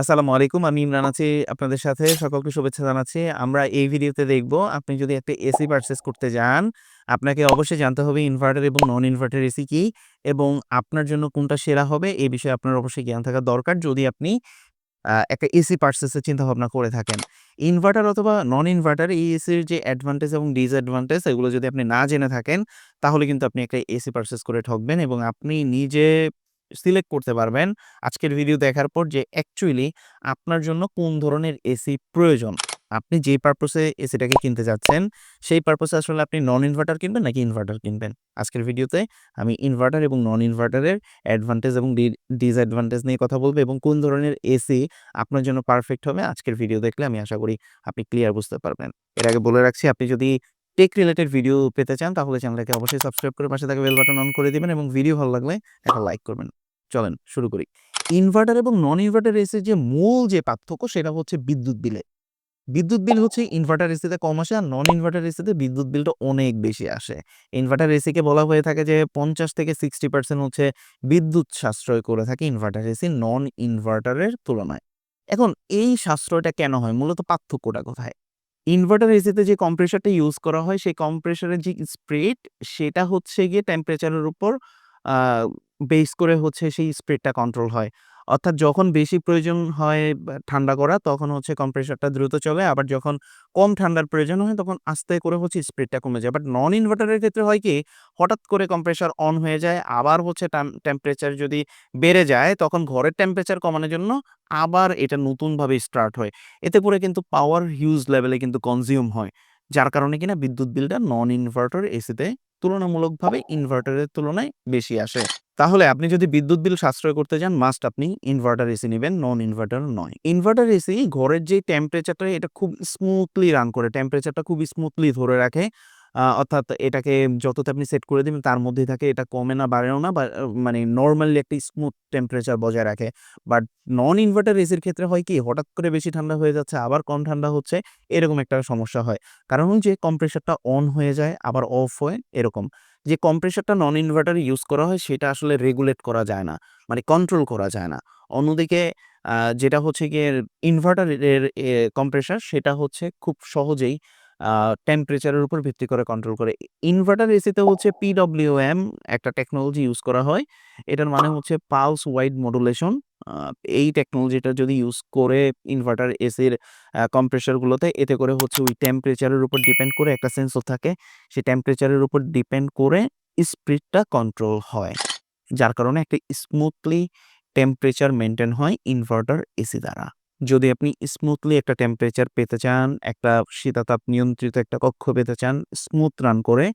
আসসালামু আলাইকুম। আমি ইমরান আছি আপনাদের সাথে। সকলকে শুভেচ্ছা জানাচ্ছি। আমরা এই ভিডিওতে দেখব আপনি যদি একটা এসি পারচেজ করতে যান, আপনাকে অবশ্যই জানতে হবে ইনভার্টার এবং নন ইনভার্টার এসি কি এবং আপনার জন্য কোনটা সেরা হবে এই বিষয়ে আপনার অবশ্যই জ্ঞান থাকা দরকার যদি আপনি একটা এসি পারচেজ এর চিন্তাভাবনা করে থাকেন। ইনভার্টার অথবা নন ইনভার্টার এই এসির যে অ্যাডভান্টেজ এবং ডিসঅ্যাডভান্টেজ এগুলো যদি আপনি না জেনে থাকেন, তাহলে কিন্তু আপনি একটা এসি পারচেজ করে ঠকবেন এবং আপনি নিজে সিলেক্ট করতে পারবেন আজকের ভিডিও দেখার পর যে অ্যাকচুয়ালি আপনার জন্য কোন ধরনের এসি প্রয়োজন। আপনি যেই পারপোসে এসিটাকে কিনতে যাচ্ছেন, সেই পারপোসে আসলে আপনি নন ইনভার্টার কিনবেন নাকি ইনভার্টার কিনবেন। আজকের ভিডিওতে আমি ইনভার্টার এবং নন ইনভার্টারের অ্যাডভান্টেজ এবং ডিসঅ্যাডভান্টেজ নিয়ে কথা বলব এবং কোন ধরনের এসি আপনার জন্য পারফেক্ট হবে আজকের ভিডিও দেখলে আমি আশা করি আপনি ক্লিয়ার বুঝতে পারবেন। এর আগে বলে রাখছি আপনি যদি টেক রিলেটেড ভিডিও পেতে চান তাহলে চ্যানেলটাকে অবশ্যই সাবস্ক্রাইব করে পাশে থাকা বেল বাটন অন করে দিবেন এবং ভিডিও ভালো লাগলে একটা লাইক করবেন। চলেন, শুরু করি। ইনভার্টার এবং নন ইনভার্টার এসির যে মূল যে পার্থক্য, সেটা হচ্ছে বিদ্যুৎ বিলে। বিদ্যুৎ বিল হচ্ছে ইনভার্টার এসিতে কম আসে আর নন ইনভার্টার এসিতে বিদ্যুৎ বিলটা অনেক বেশি আসে। ইনভার্টার এসিকে বলা হয়ে থাকে যে ৫০ থেকে 60% হচ্ছে বিদ্যুৎ সাশ্রয় করে থাকে ইনভার্টার এসি নন ইনভার্টারের তুলনায়। এখন এই সাশ্রয়টা কেন হয়? মূলত পার্থক্যটা কোথায়? ইনভার্টার এসিতে যে কম্প্রেসারটা ইউজ করা হয়, সেই কম্প্রেসারের যে স্প্রেড সেটা হচ্ছে গিয়ে টেম্পারেচারের উপর বেস করে হচ্ছে সেই স্প্রেডটা কন্ট্রোল হয়। অর্থাৎ যখন বেশি প্রয়োজন হয় ঠান্ডা করা, তখন হচ্ছে কম্প্রেসারটা দ্রুত চলে। আবার যখন কম ঠান্ডার প্রয়োজন হয়, তখন আস্তে করে হচ্ছে স্প্রেডটা কমে যায়। বাট নন ইনভার্টারের ক্ষেত্রে হয় কি, হঠাৎ করে কম্প্রেসার অন হয়ে যায়, আবার হচ্ছে টেম্পারেচার যদি বেড়ে যায়, তখন ঘরের টেম্পারেচার কমানোর জন্য আবার এটা নতুনভাবে স্টার্ট হয়। এতে করে কিন্তু পাওয়ার হিউজ লেভেলে কিন্তু কনজিউম হয়। যার কারণে কিনা বিদ্যুৎ বিলটা নন ইনভার্টার এসিতে তুলনামূলকভাবে ইনভার্টারের তুলনায় বেশি আসে। তাহলে আপনি যদি বিদ্যুৎ বিল সাশ্রয় করতে যান মাস্ট আপনি ইনভার্টার এসি নেবেন নন ইনভার্টার নয়। ইনভার্টার এসি ঘরের যে টেম্পারেচারটা এটা খুব স্মুথলি রান করে। টেম্পারেচারটা খুব স্মুথলি ধরে রাখে। অর্থাৎ এটাকে যতটা আপনি সেট করে দিবেন, তার মধ্যেই থাকে। এটা কমে না, বাড়েও না, বা মানে নর্মালি একটা স্মুথ টেম্পারেচার বজায় রাখে। বাট নন ইনভার্টার এসির ক্ষেত্রে হয় কি, হঠাৎ করে বেশি ঠান্ডা হয়ে যাচ্ছে, আবার কম ঠান্ডা হচ্ছে, এরকম একটা সমস্যা হয়। কারণ যে কম্প্রেসারটা অন হয়ে যায়, আবার অফ হয়, এরকম। যে কম্প্রেসারটা নন ইনভার্টারে ইউজ করা হয়, সেটা আসলে রেগুলেট করা যায় না। মানে কন্ট্রোল করা যায় না। অন্যদিকে যেটা হচ্ছে গিয়ে ইনভার্টারের কম্প্রেসার সেটা হচ্ছে খুব সহজেই টেম্পারেচারের উপর ভিত্তি করে কন্ট্রোল করে। ইনভার্টার এসিতে হচ্ছে PWM একটা টেকনোলজি ইউজ করা হয়। এটার মানে হচ্ছে পালস ওয়াইড মডুলেশন। এই টেকনোলজিটা যদি ইউজ করে ইনভার্টার এসির কম্প্রেসারগুলোতে এতে করে হচ্ছে ওই টেম্পারেচারের উপর ডিপেন্ড করে একটা সেন্সর থাকে। সেই টেম্পারেচারের উপর ডিপেন্ড করে স্পিডটা কন্ট্রোল হয়। যার কারণে একটা স্মুথলি টেম্পারেচার মেনটেন হয় ইনভার্টার এসি দ্বারা। যদি আপনি স্মুথলি একটা টেম্পারেচার পেতে চান, একটা শীতাতাপ নিয়ন্ত্রিত একটা কক্ষ পেতে চান, স্মুথ রান করে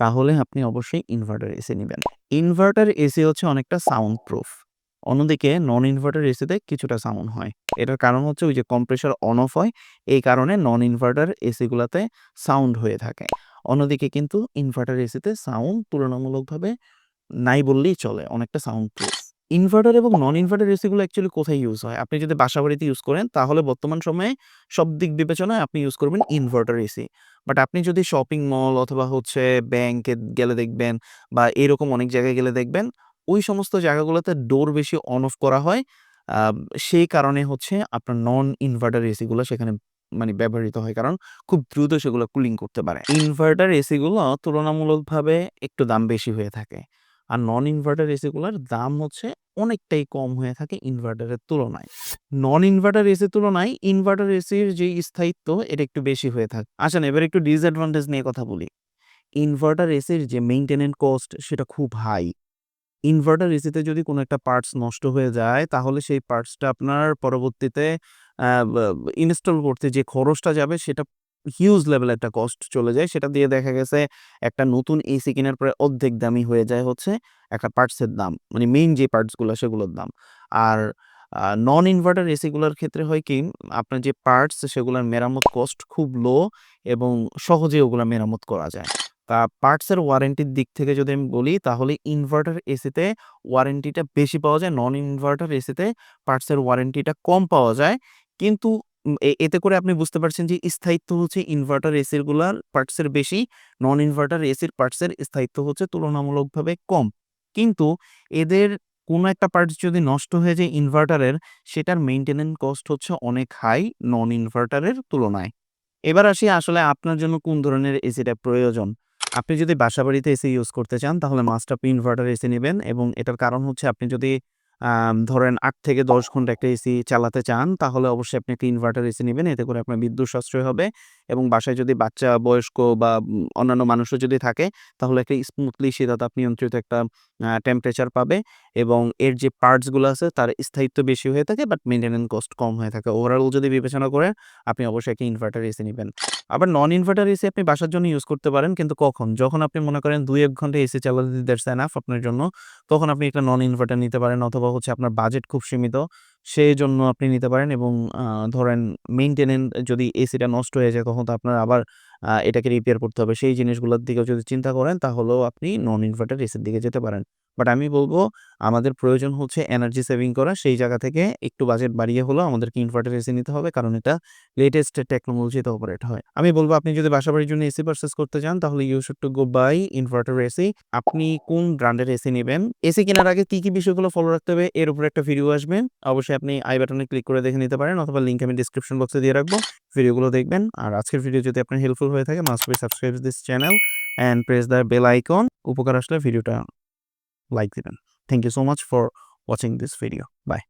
তাহলে আপনি অবশ্যই ইনভার্টার এসি নেবেন ইনভার্টার এসি হচ্ছে অনেকটা সাউন্ড প্রুফ। অন্যদিকে নন ইনভার্টার এসিতে কিছুটা সাউন্ড হয়। এটার কারণ হচ্ছে ওই যে কম্প্রেসার অন অফ হয়। এই কারণে নন ইনভার্টার এসিগুলাতে সাউন্ড হয়ে থাকে। অন্যদিকে কিন্তু ইনভার্টার এসিতে সাউন্ড তুলনামূলকভাবে নাই বললেই চলে। অনেকটা সাউন্ড প্রুফ। ইনভার্টার এবং নন ইনভার্টার এসিগুলো অ্যাকচুয়ালি কোথায় ইউজ হয়? আপনি যদি বাসাবাড়িতে ইউজ করেন, তাহলে বর্তমান সময়ে সব দিক বিবেচনায় আপনি ইউজ করবেন ইনভার্টার এসি। বাট আপনি যদি শপিং মল অথবা হচ্ছে ব্যাংকে গেলে দেখবেন বা এরকম অনেক জায়গায় গেলে দেখবেন, ওই সমস্ত জায়গাগুলোতে ডোর বেশি অন অফ করা হয়। সেই কারণে হচ্ছে আপনার নন ইনভার্টার এসিগুলো সেখানে মানে ব্যবহৃত হয়। কারণ খুব দ্রুত সেগুলো কুলিং করতে পারে। ইনভার্টার এসিগুলো তুলনামূলকভাবে একটু দাম বেশি হয়ে থাকে। আর নন ইনভার্টার এসিগুলোর দাম হচ্ছে অনেকটাই কম হয়ে থাকে ইনভার্টারের তুলনায়। নন ইনভার্টার এসির তুলনায় ইনভার্টার এসির যে স্থায়িত্ব, এটা একটু বেশি হয়ে থাকে। আসেন, এবার একটু ডিসঅ্যাডভান্টেজ নিয়ে কথা বলি। ইনভার্টার এসির যে মেইনটেন্যান্স কস্ট সেটা খুব হাই। ইনভার্টার এসিতে যদি কোনো একটা পার্টস নষ্ট হয়ে যায়, তাহলে সেই পার্টসটা আপনার পরবর্তীতে ইনস্টল করতে যে খরচটা যাবে, সেটা হিউজ লেভেল একটা কস্ট চলে যায়। সেটা দিয়ে দেখা গেছে একটা নতুন এসি কেনার পরে অর্ধেক দামই হয়ে যায় হচ্ছে একটা পার্টসের দাম। মানে মেইন যে পার্টসগুলো সেগুলোর দাম। আর নন ইনভার্টার এসিগুলোর ক্ষেত্রে হয় কি, আপনার যে পার্টস সেগুলোর মেরামত কস্ট খুব লো এবং সহজে ওগুলো মেরামত করা যায়। তা পার্টসের ওয়ারেন্টির দিক থেকে যদি আমি বলি, তাহলে ইনভার্টার এসিতে ওয়ারেন্টিটা বেশি পাওয়া যায়। নন ইনভার্টার এসিতে পার্টসের ওয়ারেন্টিটা কম পাওয়া যায়। কিন্তু এতে করে আপনি বুঝতে পারছেন যে স্থায়িত্ব হচ্ছে ইনভার্টার এসিরগুলার পার্টসের বেশি। নন ইনভার্টার এসির পার্টসের স্থায়িত্ব হচ্ছে তুলনামূলকভাবে কম। কিন্তু এদের কোনো একটা পার্টস যদি নষ্ট হয়ে যায় ইনভার্টারের সেটার মেইনটেনেন্স কস্ট হচ্ছে অনেক হাই নন ইনভার্টারের তুলনায়। এবার আসি আসলে আপনার জন্য কোন ধরনের এসিটা প্রয়োজন। আপনি যদি বাসাবাড়িতে এসি ইউজ করতে চান, তাহলে মাস্ট আপনি ইনভার্টার এসি নেবেন এবং এটার কারণ হচ্ছে আপনি যদি ধরেন আট থেকে ১০ ঘণ্টা একটা এসি চালাতে চান তাহলে অবশ্যই আপনি একটা ইনভার্টার এসি নেবেন এতে করে আপনার বিদ্যুৎ সাশ্রয় হবে এবং বাসায় যদি বাচ্চা, বয়স্ক বা অন্যান্য মানুষও যদি থাকে তাহলে একটা স্মুথলি শীতাতাপ নিয়ন্ত্রিত একটা টেম্পারেচার পাবে এবং এর যে পার্টসগুলো আছে তার স্থায়িত্ব বেশি হয়ে থাকে বাট মেইনটেন্যান্স কস্ট কম হয়ে থাকে। ওভারঅল যদি বিবেচনা করেন, আপনি অবশ্যই একটা ইনভার্টার এসি নেবেন আবার নন ইনভার্টার এসি আপনি বাসার জন্য ইউজ করতে পারেন, কিন্তু কখন? যখন আপনি মনে করেন ২-১ ঘণ্টা এসি চালাতে দ্যাটস এনাফ আপনার জন্য। তখন আপনি একটা নন ইনভার্টার নিতে পারেন অথবা হচ্ছে আপনার বাজেট খুব সীমিত, সেই জন্য আপনি নিতে পারেন এবং ধরেন মেইনটেন্যান্স যদি এসিটা নষ্ট হয়ে যায় তখন তো আপনার আবার এটাকে রিপেয়ার করতে হবে। সেই জিনিসগুলোর দিকেও যদি চিন্তা করেন তাহলেও আপনি নন ইনভার্টার এসির দিকে যেতে পারেন। বাট আমি বলব আমাদের প্রয়োজন হচ্ছে এনার্জি সেভিং করা। সেই জায়গা থেকে একটু বাজেট বাড়িয়ে হলেও আমাদেরকে ইনভার্টার এসি নিতে হবে কারণ এটা লেটেস্ট টেকনোলজিতে অপারেট হয়। আমি বলব আপনি যদি বাসাবাড়ির জন্য এসি পারচেজ করতে চান তাহলে you should to go buy inverter AC. আপনি কোন ব্র্যান্ডের এসি নেবেন এসি কেনার আগে কি, কি বিষয়গুলো ফলো রাখতে হবে এর উপরে একটা ভিডিও আসবে। অবশ্যই আপনি আই বাটনে ক্লিক করে দেখে নিতে পারেন অথবা লিঙ্ক আমি ডেসক্রিপশন বক্সে দিয়ে রাখব। ভিডিওগুলো দেখবেন। আর আজকের ভিডিও যদি আপনার হেল্পফুল হয়ে থাকে must be subscribe this channel and press the bell icon. উপকার আসলে ভিডিওটা লাইক দিবেন। Thank you so much for watching this video. Bye.